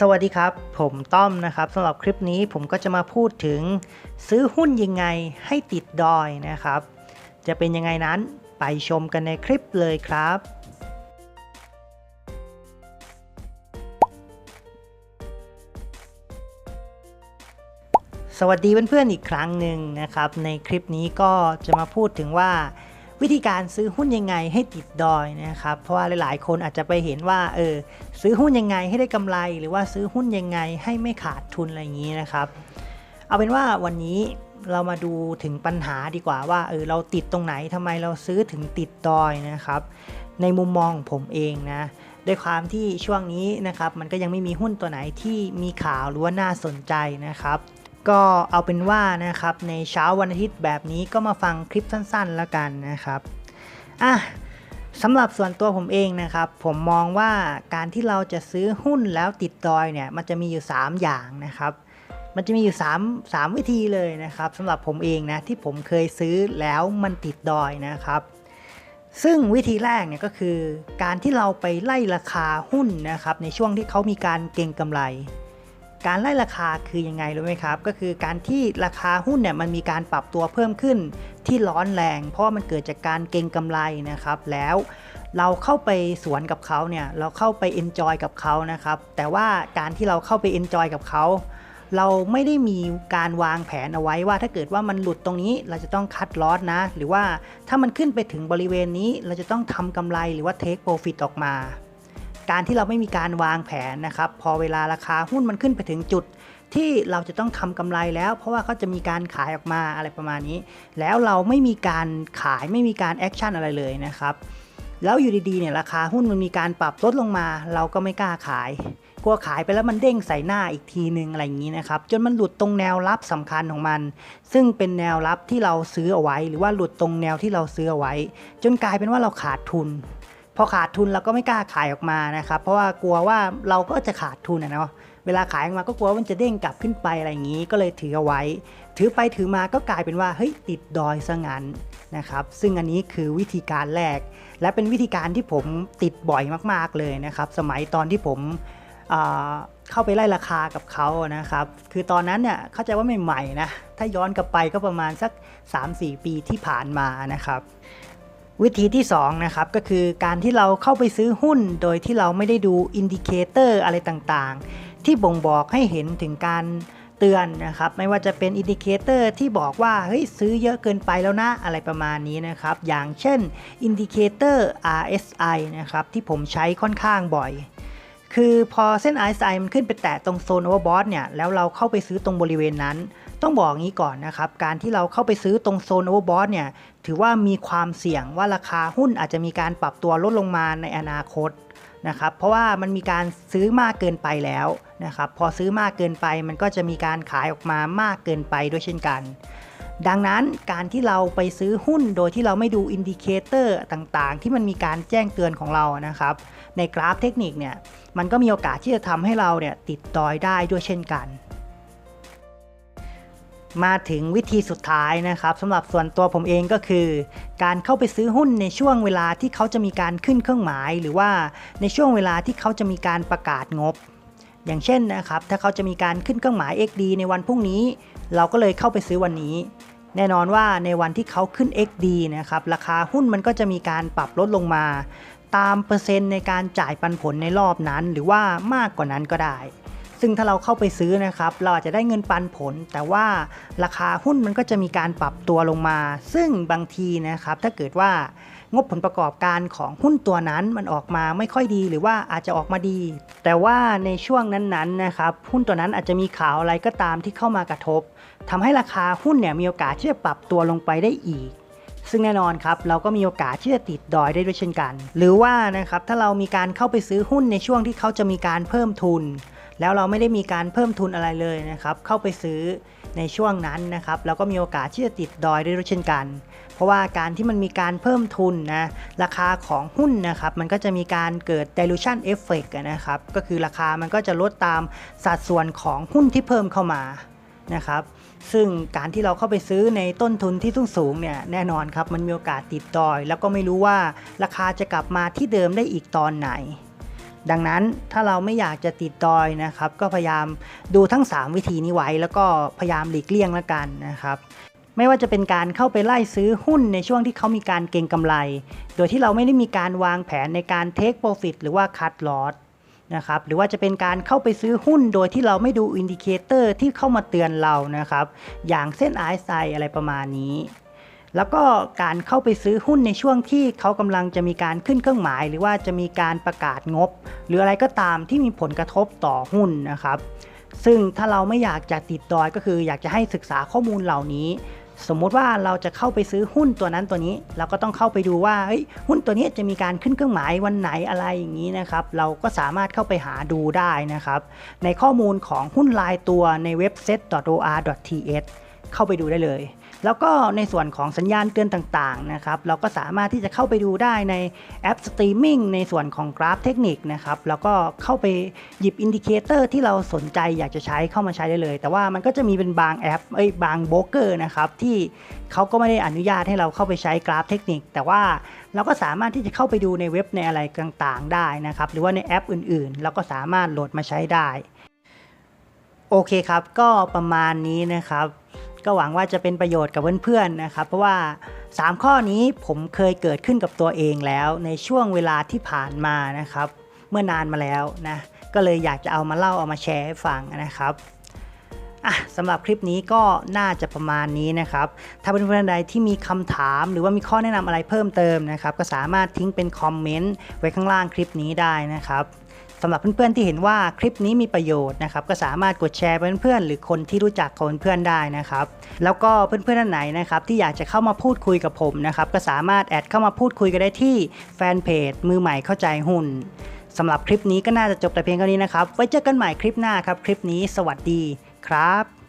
สวัสดีครับ ผมต้อมนะครับสำหรับคลิปนี้ผมก็จะมาพูดถึงซื้อหุ้นยังไงให้ติดดอยนะครับ จะเป็นยังไงนั้นไปชมกันในคลิปเลยครับ สวัสดีเพื่อนๆอีกครั้งหนึ่งนะครับ ในคลิปนี้ก็จะมาพูดถึงว่า วิธีการซื้อหุ้นยังไงให้ติดดอยนะครับ เพราะว่าหลายๆ คนอาจจะไปเห็นว่าเออซื้อหุ้นยังไงให้ได้กำไร หรือว่าซื้อหุ้นยังไงให้ไม่ขาดทุนอะไรอย่างนี้นะครับ เอาเป็นว่าวันนี้เรามาดูถึงปัญหาดีกว่าว่าเออเราติดตรงไหนทำไมเราซื้อถึงติดดอยนะครับ ในมุมมองของผมเองนะด้วยความที่ช่วงนี้นะครับมันก็ยังไม่มีหุ้นตัวไหนที่มีข่าวหรือว่าน่าสนใจนะครับ ก็เอาเป็นว่านะครับในเช้าวันอาทิตย์แบบนี้ก็มาฟังคลิปสั้นๆแล้วกันนะครับอะสำหรับส่วนตัวผมเองนะครับ ผมมองว่าการที่เราจะซื้อหุ้นแล้วติดดอยเนี่ยมันจะมีอยู่ 3 อย่างนะครับ มันจะมีอยู่ 3 3 วิธีเลยนะครับสำหรับผมเองนะที่ผมเคยซื้อแล้วมันติดดอยนะครับ ซึ่งวิธีแรกเนี่ยก็คือ การที่เราไปไล่ราคาหุ้นนะครับในช่วงที่เขามีการเก็งกำไร การไล่ราคาคือยังไงรู้ไหมครับ ก็คือการที่ราคาหุ้นเนี่ยมันมีการปรับตัวเพิ่มขึ้นที่ร้อนแรง เพราะมันเกิดจากการเก็งกำไรนะครับ แล้วเราเข้าไปสวนกับเขาเนี่ยเราเข้าไปเอนจอยกับเขานะครับ แต่ว่าการที่เราเข้าไปเอนจอยกับเขาเราไม่ได้มีการวางแผนเอาไว้ว่าถ้าเกิดว่ามันหลุดตรงนี้เราจะต้องคัดลอสนะ หรือว่าถ้ามันขึ้นไปถึงบริเวณนี้เราจะต้องทำกำไรหรือว่าเทคโปรฟิตออกมา การที่เราไม่มีการวางแผนนะครับ พอเวลาราคาหุ้นมันขึ้นไปถึงจุดที่เราจะต้องทำกำไรแล้ว เพราะว่าเขาจะมีการขายออกมาอะไรประมาณนี้ แล้วเราไม่มีการขายไม่มีการแอคชั่นอะไรเลยนะครับแล้วอยู่ดีๆเนี่ยราคาหุ้นมันมีการปรับลดลงมา เราก็ไม่กล้าขายกลัวขายไปแล้วมันเด้งใส่หน้าอีกทีนึงอะไรอย่างนี้นะครับ จนมันหลุดตรงแนวรับสำคัญของมัน ซึ่งเป็นแนวรับที่เราซื้อเอาไว้ หรือว่าหลุดตรงแนวที่เราซื้อเอาไว้ จนกลายเป็นว่าเราขาดทุน พอขาดทุนเราก็ไม่กล้าขายออกมานะครับ เพราะว่ากลัวว่าเราก็จะขาดทุนนะเนาะเวลาขายออกมาก็กลัวว่ามันจะเด้งกลับขึ้นไปอะไรอย่างนี้ ก็เลยถือเอาไว้ ถือไปถือมาก็กลายเป็นว่าเฮ้ยติดดอยซะงั้นนะครับซึ่งอันนี้คือวิธีการแรก และเป็นวิธีการที่ผมติดบ่อยมาก ๆเลยนะครับ สมัยตอนที่ผมเเข้าไปไล่ราคากับเขานะครับ คือตอนนั้นเนี่ยเข้าใจว่าใหม่ๆนะ ถ้าย้อนกลับไปก็ประมาณสัก 3-4 ปีที่ผ่านมานะครับ วิธีที่2นะครับก็คือการที่เราเข้าไปซื้อหุ้นโดยที่เราไม่ได้ดูอินดิเคเตอร์อะไรต่างๆ ที่บ่งบอกให้เห็นถึงการเตือนนะครับไม่ว่าจะเป็นอินดิเคเตอร์ที่บอกว่าเฮ้ยซื้อเยอะเกินไปแล้วนะอะไรประมาณนี้นะครับอย่างเช่นอินดิเคเตอร์ RSI นะครับที่ผมใช้ค่อนข้างบ่อยคือพอเส้น RSI มันขึ้นไปแตะตรงโซน overbought เนี่ยแล้วเราเข้าไปซื้อตรงบริเวณนั้น ต้องบอกงี้ก่อนนะครับ การที่เราเข้าไปซื้อตรงโซน overbought เนี่ย ถือว่ามีความเสี่ยงว่าราคาหุ้นอาจจะมีการปรับตัวลดลงมาในอนาคตนะครับ เพราะว่ามันมีการซื้อมากเกินไปแล้วนะครับ พอซื้อมากเกินไปมันก็จะมีการขายออกมามากเกินไปด้วยเช่นกัน ดังนั้นการที่เราไปซื้อหุ้นโดยที่เราไม่ดูอินดิเคเตอร์ต่างๆ ที่มันมีการแจ้งเตือนของเรานะครับ ในกราฟเทคนิคเนี่ย มันก็มีโอกาสที่จะทำให้เราเนี่ยติดดอยได้ด้วยเช่นกัน มาถึงวิธีสุดท้ายนะครับสำหรับส่วนตัวผมเองก็คือ การเข้าไปซื้อหุ้นในช่วงเวลาที่เขาจะมีการขึ้นเครื่องหมาย หรือว่าในช่วงเวลาที่เขาจะมีการประกาศงบ อย่างเช่นนะครับ ถ้าเขาจะมีการขึ้นเครื่องหมาย XD ในวันพรุ่งนี้ เราก็เลยเข้าไปซื้อวันนี้ แน่นอนว่าในวันที่เขาขึ้น XD นะครับราคาหุ้นมันก็จะมีการปรับลดลงมา ตามเปอร์เซ็นต์ในการจ่ายปันผลในรอบนั้น หรือว่ามากกว่านั้นก็ได้ ซึ่งถ้าเราเข้าไปซื้อนะครับ เราอาจจะได้เงินปันผล แต่ว่าราคาหุ้นมันก็จะมีการปรับตัวลงมา ซึ่งบางทีนะครับ ถ้าเกิดว่างบผลประกอบการของหุ้นตัวนั้นมันออกมาไม่ค่อยดีหรือว่าอาจจะออกมาดี แต่ว่าในช่วงนั้นๆนะครับหุ้นตัวนั้นอาจจะมีข่าวอะไรก็ตามที่เข้ามากระทบทำให้ราคาหุ้นเนี่ยมีโอกาสที่จะปรับตัวลงไปได้อีก ซึ่งแน่นอนครับเราก็มีโอกาสที่จะติดดอยได้ด้วยเช่นกัน หรือว่านะครับถ้าเรามีการเข้าไปซื้อหุ้นในช่วงที่เขาจะมีการเพิ่มทุน แล้วเราไม่ได้มีการเพิ่มทุนอะไรเลยนะครับ เข้าไปซื้อในช่วงนั้นนะครับ เราก็มีโอกาสที่จะติดดอยได้วยเช่นกัน เพราะว่าการที่มันมีการเพิ่มทุนนะราคาของหุ้นนะครับ มันก็จะมีการเกิด dilution effect นะครับ ก็คือราคามันก็จะลดตามสัดส่วนของหุ้นที่เพิ่มเข้ามานะครับซึ่งการที่เราเข้าไปซื้อในต้นทุนที่สูงสูงเนี่ยแน่นอนครับมันมีโอกาสติดดอย แล้วก็ไม่รู้ว่าราคาจะกลับมาที่เดิมได้อีกตอนไหน ดังนั้นถ้าเราไม่อยากจะติดดอยนะครับ ก็พยายามดูทั้ง 3 วิธีนี้ไว้ แล้วก็พยายามหลีกเลี่ยงล้วกันนะครับ ไม่ว่าจะเป็นการเข้าไปไล่ซื้อหุ้นในช่วงที่เขามีการเก็งกำไร โดยที่เราไม่ได้มีการวางแผนในการเทคโปรฟิตหรือว่าคัดลอสนะครับหรือว่าจะเป็นการเข้าไปซื้อหุ้นโดยที่เราไม่ดูอินดิเคเตอร์ที่เข้ามาเตือนเรานะครับ อย่างเส้น RSI อะไรประมาณนี้ แล้วก็การเข้าไปซื้อหุ้นในช่วงที่เขากำลังจะมีการขึ้นเครื่องหมาย หรือว่าจะมีการประกาศงบ หรืออะไรก็ตามที่มีผลกระทบต่อหุ้นนะครับ ซึ่งถ้าเราไม่อยากจะติดดอยก็คือ อยากจะให้ศึกษาข้อมูลเหล่านี้ สมมติว่าเราจะเข้าไปซื้อหุ้นตัวนั้นตัวนี้ เราก็ต้องเข้าไปดูว่าหุ้นตัวนี้จะมีการขึ้นเครื่องหมายวันไหนอะไรอย่างนี้นะครับ เราก็สามารถเข้าไปหาดูได้นะครับ ในข้อมูลของหุ้นรายตัวในเว็บ set.or.th เข้าไปดูได้เลย แล้วก็ในส่วนของสัญญาณเตือนต่างๆนะครับเราก็สามารถที่จะเข้าไปดูได้ในแอปสตรีมมิ่งในส่วนของกราฟเทคนิคนะครับแล้วก็เข้าไปหยิบอินดิเคเตอร์ที่เราสนใจอยากจะใช้เข้ามาใช้ได้เลย แต่ว่ามันก็จะมีเป็นบางแอปเอ้ยบางโบรกเกอร์นะครับที่เขาก็ไม่ได้อนุญาตให้เราเข้าไปใช้กราฟเทคนิค แต่ว่าเราก็สามารถที่จะเข้าไปดูในเว็บในอะไรต่างๆ ได้นะครับหรือว่าในแอปอื่นๆ เราก็สามารถโหลดมาใช้ได้โอเคครับ ก็ประมาณนี้นะครับ ก็หวังว่าจะเป็นประโยชน์กับเพื่อนๆนะครับ เพราะว่า 3 ข้อนี้ผมเคยเกิดขึ้นกับตัวเองแล้วในช่วงเวลาที่ผ่านมานะครับ เมื่อนานมาแล้วนะก็เลยอยากจะเอามาเล่าเอามาแชร์ให้ฟังนะครับอะสำหรับคลิปนี้ก็น่าจะประมาณนี้นะครับ ถ้าเพื่อนๆใดที่มีคำถามหรือว่ามีข้อแนะนำอะไรเพิ่มเติมนะครับ ก็สามารถทิ้งเป็นคอมเมนต์ไว้ข้างล่างคลิปนี้ได้นะครับ สำหรับเพื่อนๆที่เห็นว่าคลิปนี้มีประโยชน์นะครับก็สามารถกดแชร์ไปเพื่อนๆหรือคนที่รู้จักคนเพื่อนได้นะครับแล้วก็เพื่อนๆท่านไหนนะครับที่อยากจะเข้ามาพูดคุยกับผมนะครับก็สามารถแอดเข้ามาพูดคุยกันได้ที่แฟนเพจมือใหม่เข้าใจหุ้นสำหรับคลิปนี้ก็น่าจะจบแต่เพียงเท่านี้นะครับไว้เจอกันใหม่คลิปหน้าครับคลิปนี้สวัสดีครับ